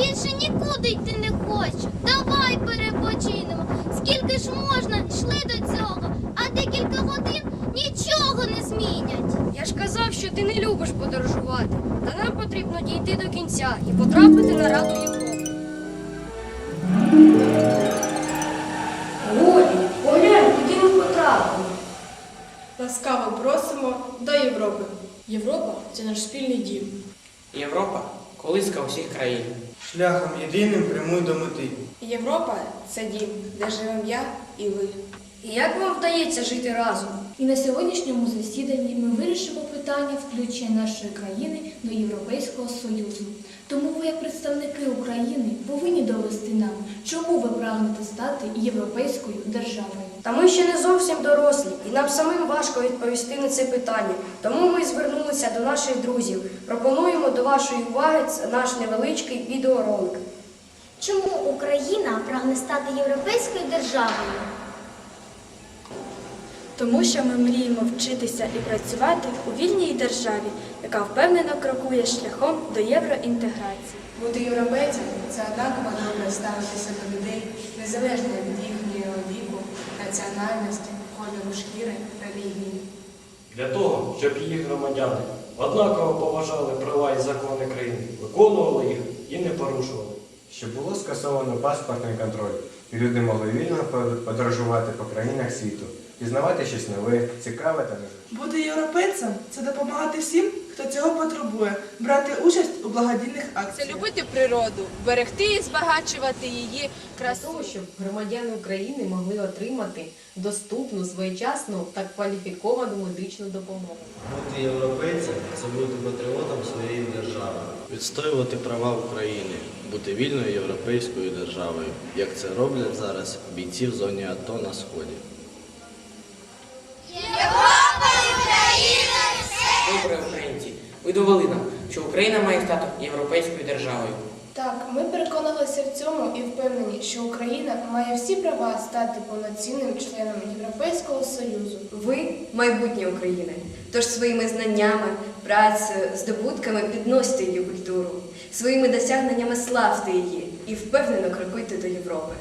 більше нікуди йти не хочу. Давай перепочинемо. Скільки ж можна йшли до цього, а декілька годин нічого не змінять. Я ж казав, що ти не любиш подорожувати, та нам потрібно дійти до кінця і потрапити на раду Європи. Голі, поглянь, куди ми потрапили. Ласкаво просимо до Європи. Європа це наш спільний дім. Європа колиска усіх країн. Шляхом єдиним прямуй до мети. Європа це дім, де живемо я і ви. І як вам вдається жити разом? І на сьогоднішньому засіданні ми вирішимо питання включення нашої країни до Європейського Союзу. Тому ви, як представники України, повинні довести нам, чому ви прагнете стати європейською державою. Та ми ще не зовсім дорослі, і нам самим важко відповісти на це питання. Тому ми звернулися до наших друзів. Пропонуємо до вашої уваги наш невеличкий відеоролик. Чому Україна прагне стати європейською державою? Тому що ми мріємо вчитися і працювати у вільній державі, яка впевнено крокує шляхом до євроінтеграції. Бути європейцем це однаково добре ставитися до людей, незалежно від їхнього віку, національності, кольору шкіри, релігії. Для того, щоб їх громадяни однаково поважали права і закони країни, виконували їх і не порушували. Щоб було скасовано паспортний контроль, і люди могли вільно подорожувати по країнах світу, пізнавати щось нове, цікаве та не Бути європейцем це допомагати всім, хто цього потребує, брати участь у благодійних акціях. Це любити природу, берегти і збагачувати її красу. того, щоб громадяни України могли отримати доступну, своєчасну та кваліфіковану медичну допомогу. Бути європейцем це бути патріотом своєї держави. Відстоювати права України, бути вільною європейською державою, як це роблять зараз бійці в зоні АТО на Сході. Довели нам, що Україна має стати європейською державою. Так, ми переконалися в цьому і впевнені, що Україна має всі права стати повноцінним членом Європейського Союзу. Ви майбутнє України. Тож своїми знаннями, працею, здобутками підносьте її культуру, своїми досягненнями славте її і впевнено крокуйте до Європи.